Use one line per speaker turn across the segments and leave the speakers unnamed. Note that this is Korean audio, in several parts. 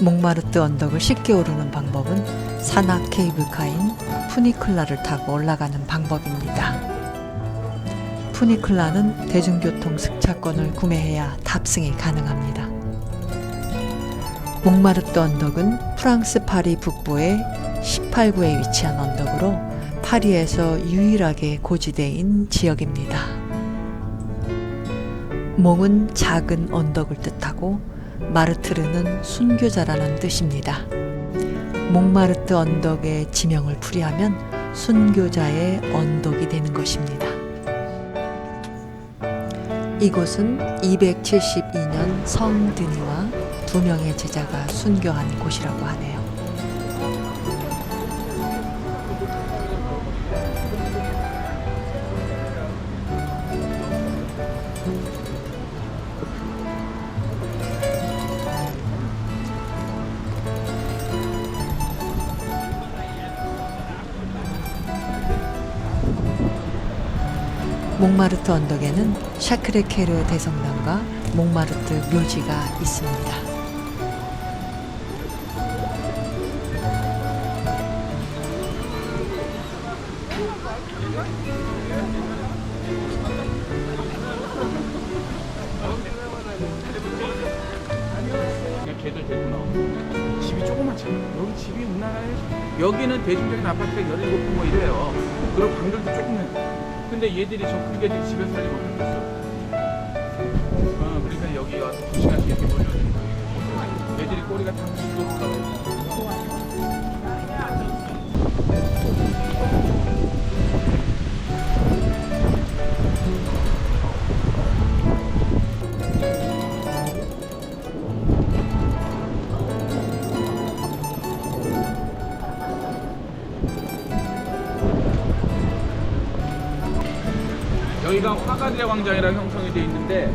몽마르트 언덕을 쉽게 오르는 방법은 산악 케이블카인 푸니클라를 타고 올라가는 방법입니다. 푸니클라는 대중교통 승차권을 구매해야 탑승이 가능합니다. 몽마르트 언덕은 프랑스 파리 북부의 18구에 위치한 언덕으로 파리에서 유일하게 고지대인 지역입니다. 몽은 작은 언덕을 뜻하고 마르트르는 순교자라는 뜻입니다. 몽마르트 언덕의 지명을 풀이하면 순교자의 언덕이 되는 것입니다. 이곳은 272년 성드니와 두 명의 제자가 순교한 곳이라고 하네요. 몽마르트 언덕에는 샤크레케르 대성당과 몽마르트 묘지가 있습니다.
여기는 대중적인 아파트가 17평 뭐 이래요. 그리고 방들도 조그매 근데 얘들이 저 큰 개들이 집에 살지 못하겠어. 어, 그러니까 여기 와서 두 시간씩 이렇게 놀려주는 거예요 얘들이 꼬리가 다 올라 화가들의 광장이라 형성이 돼 있는데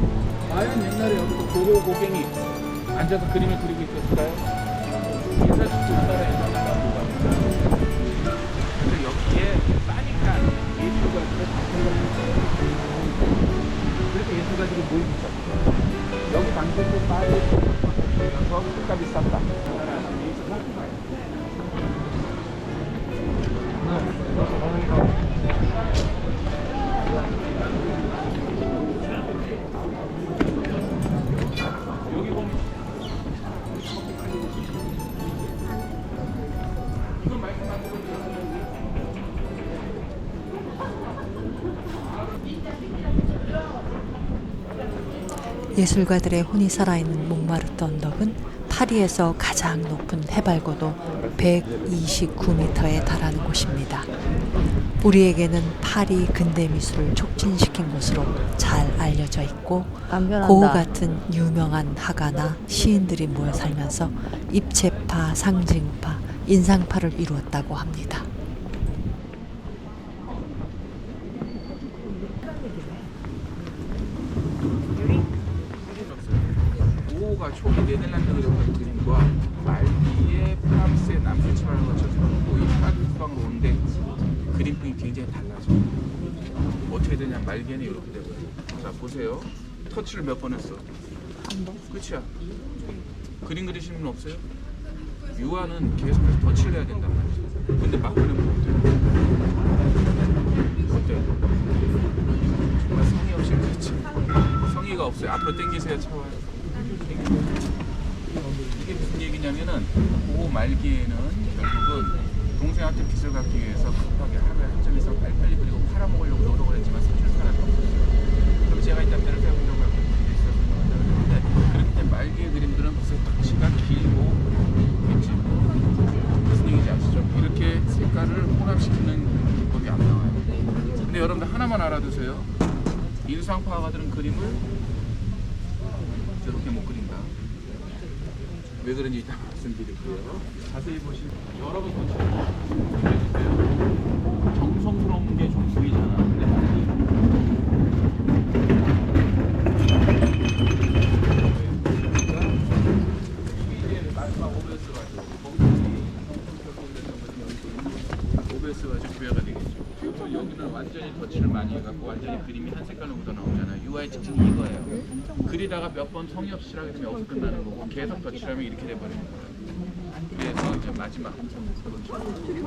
과연 옛날에 여기서 도로 고갱이 앉아서 그림을 그리고
예술가들의 혼이 살아있는 몽마르트 언덕은 파리에서 가장 높은 해발고도 129m에 달하는 곳입니다. 우리에게는 파리 근대 미술을 촉진시킨 곳으로 잘 알려져 있고. 고우 같은 유명한 화가나 시인들이 모여 살면서 입체파, 상징파, 인상파를 이루었다고 합니다.
초기 네덜란드 그려본 그림과 말기에 프랑스의 남부지방을 거쳐서 이 파리 지방으로 오는데 그림풍이 굉장히 달라져. 어떻게 되냐 말기에는 이렇게 되고요. 자 보세요. 터치를 몇 번 했어? 한 번. 끝이야. 그림 그리시는 분 없어요? 유화는 계속해서 터치를 해야 된단 말이죠. 근데 막 그리면 어때요? 어때요? 정말 성의 없이 그렇지. 성의가 없어요. 앞으로 당기세요 차와요. 이게 무슨 얘기냐면은 그 말기에는 결국은 동생한테 빚을 갚기 위해서 급하게 하루에 한 점에서 빨리빨리 그리고 팔아먹으려고 노력을 했지만 사줄 사람이 없었어요. 그럼 제가 이따 배를 세우려고 하고 있었는데 때문에 말기의 그림들은 무슨 터치가 길고 있지 무슨 얘기인지 아시죠? 이렇게 색깔을 혼합시키는 기법이 안 나와요. 근데 여러분들 하나만 알아두세요. 인상파가들은 그림을 저렇게 못 그린다. 왜 그런지 이따 말씀드릴게요. 자세히 보시면 여러 번 보시면 정성스러운 게 좀 보이잖아. 근데 많이 이게 이제 마지막 오베스 가지고 오베스 가지고 구애가 되겠죠. 지금 여기는 완전히 터치를 많이 해갖고 완전히 그림이 한 색깔로 묻어 나오잖아요. 이 이거의 특징이 이거예요. 번 성의 없이 칠하게 되면 여기서 끝나는 거고 계속 더 칠하면 이렇게 돼버리는 거예요. 그래서 이제 마지막 그렇죠.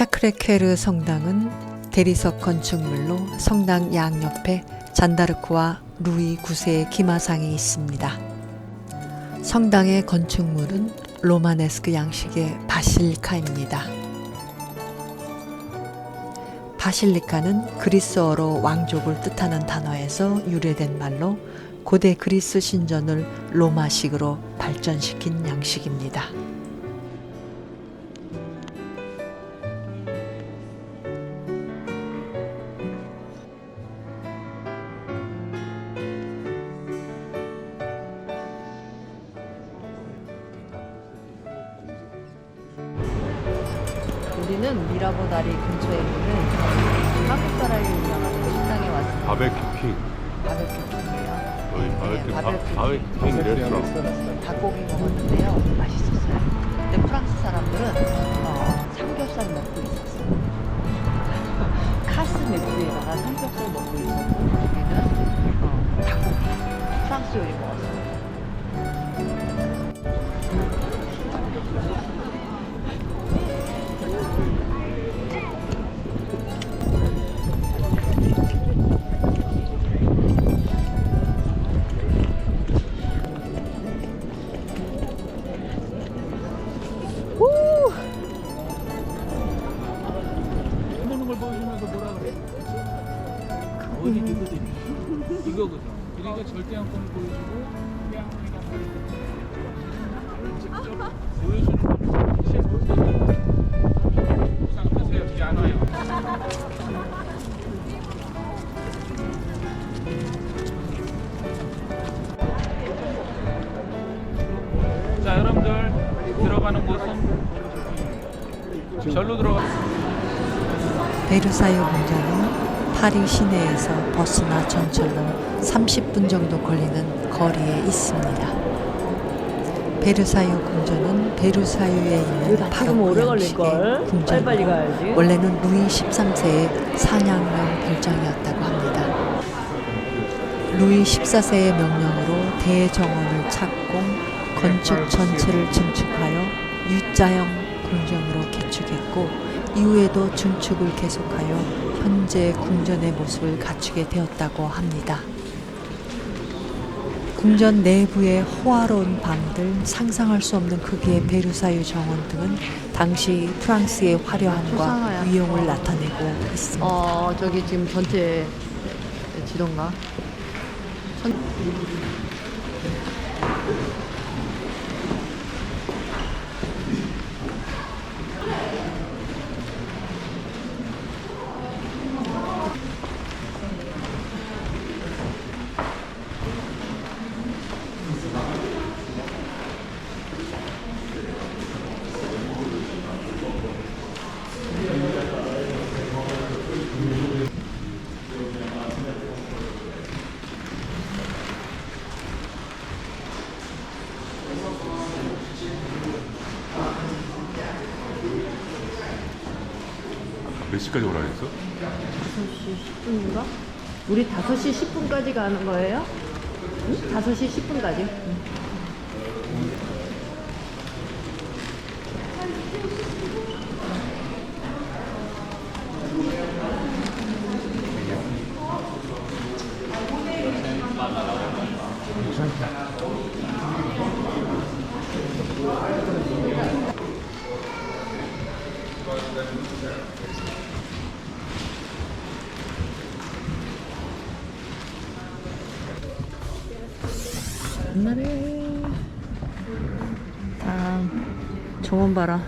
샤 크레케르 성당은 대리석 건축물로 성당 양옆에 잔다르크와 루이 9세의 기마상이 있습니다. 성당의 건축물은 로마네스크 양식의 바실리카입니다. 바실리카는 그리스어로 왕족을 뜻하는 단어에서 유래된 말로 고대 그리스 신전을 로마식으로 발전시킨 양식입니다. 우리는 미라보 다리 근처에 있는 한국 사람이 운영하는 식당에 왔습니다.
바베큐 킹.
바베큐예요.
여기 바베큐
네,
바,
바베큐.
바베큐 킹 레스토랑.
닭고기 먹었는데요. 맛있었어요. 근데 프랑스 사람들은
흔드는 걸 보여주면서 뭐라 그래? 어디 이거든? 이거거든. 그러니까 절대 안건을 보여주고 직접 보여주는 안 와요. 자, 여러분들 들어가는 곳은 절로 들어가.
베르사유 궁전은 파리 시내에서 버스나 전철로 30분 정도 걸리는 거리에 있습니다. 베르사유 궁전은 베르사유에 있는 양식의
빨리빨리 가야지.
원래는 루이 13세의 사냥용 별장이었다고 합니다. 루이 14세의 명령으로 대정원을 착공, 건축 전체를 증축하여 U자형 궁전으로 개축했고 이후에도 증축을 계속하여 현재 궁전의 모습을 갖추게 되었다고 합니다. 궁전 내부의 호화로운 방들, 상상할 수 없는 크기의 베르사유 정원 등은 당시 프랑스의 화려함과. 위용을 나타내고 있습니다.
어 저기 지금 전체 지도인가? 何ですか?
몇 시까지 오라 했어?
5시 10분인가? 우리 5시 10분까지 가는 거예요? 응? 5시 10분까지?
옛 날에 다음 정원 봐라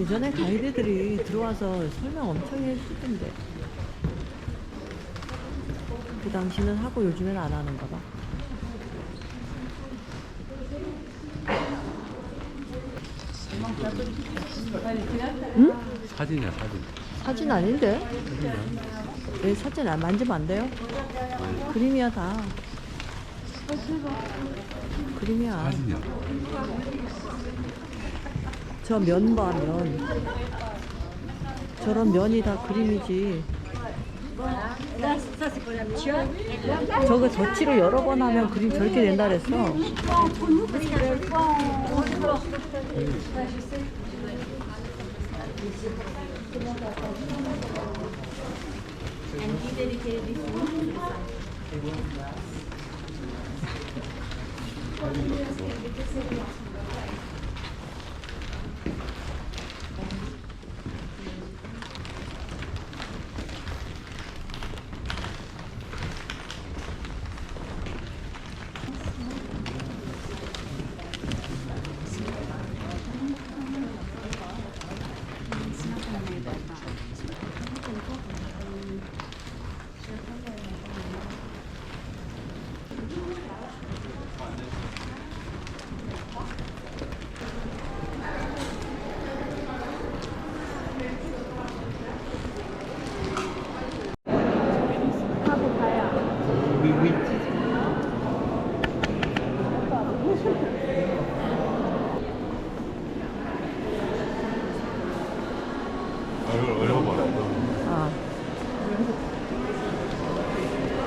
예전에 가이드들이 들어와서 설명 엄청 해주던데. 그 당시는 하고 요즘엔 안 하는가 봐. 응?
사진이야 사진.
사진 아닌데? 왜 사진 안 만지면 안 돼요? 그림이야 다. 그림이야.
사진이야.
저 면 봐, 면. 저런 면이 다 그림이지. 저거 젖치로 여러 번 하면 그림 저렇게 된다 그랬어.
and he dedicated this book to his son. Because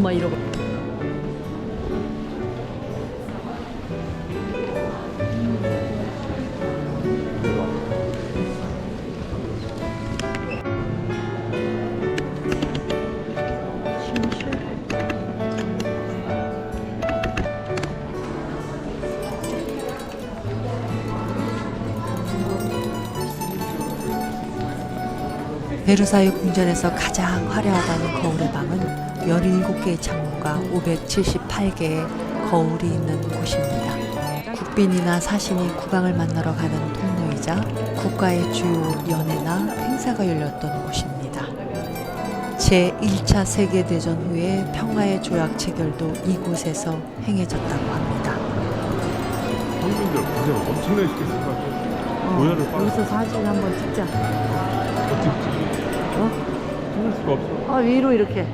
엄마 이러고.
베르사유 궁전에서 가장 화려하다는 거울의 방은 17개의 창문과 578개의 거울이 있는 곳입니다. 국빈이나 사신이 국왕을 만나러 가는 통로이자 국가의 주요 연회나 행사가 열렸던 곳입니다. 제1차 세계대전 후에 평화의 조약 체결도 이곳에서 행해졌다고 합니다.
한국인들 고생 엄청나게 시켰을 것 같아. 모여를 빨리
여기서 사진 한번 찍자.
어떻게
어?
찍을 수가 없어.
아, 위로 이렇게.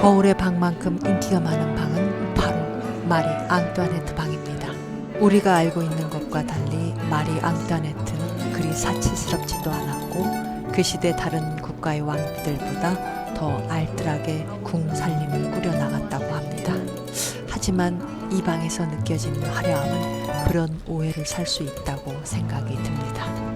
거울의 방만큼 인기가 많은 방은 바로 마리 앙뚜아네트 방입니다. 우리가 알고 있는 것과 달리 마리 앙뚜아네트는 그리 사치스럽지도 않았고 그 시대 다른 국가의 왕비들보다 더 알뜰하게 궁 살림을 꾸려나갔다고 합니다. 하지만 이 방에서 느껴지는 화려함은 그런 오해를 살 수 있다고 생각이 듭니다.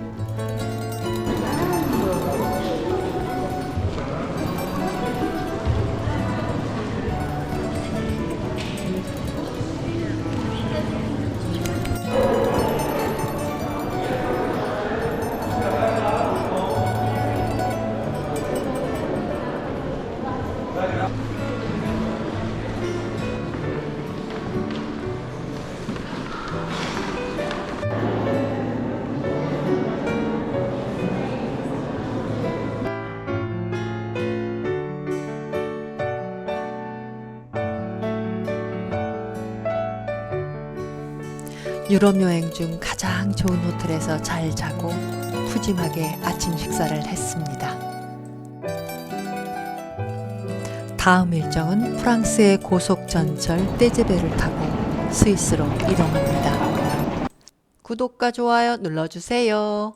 유럽 여행 중 가장 좋은 호텔에서 잘 자고 푸짐하게 아침 식사를 했습니다. 다음 일정은 프랑스의 고속 전철 떼제베를 타고 스위스로 이동합니다. 구독과 좋아요 눌러주세요.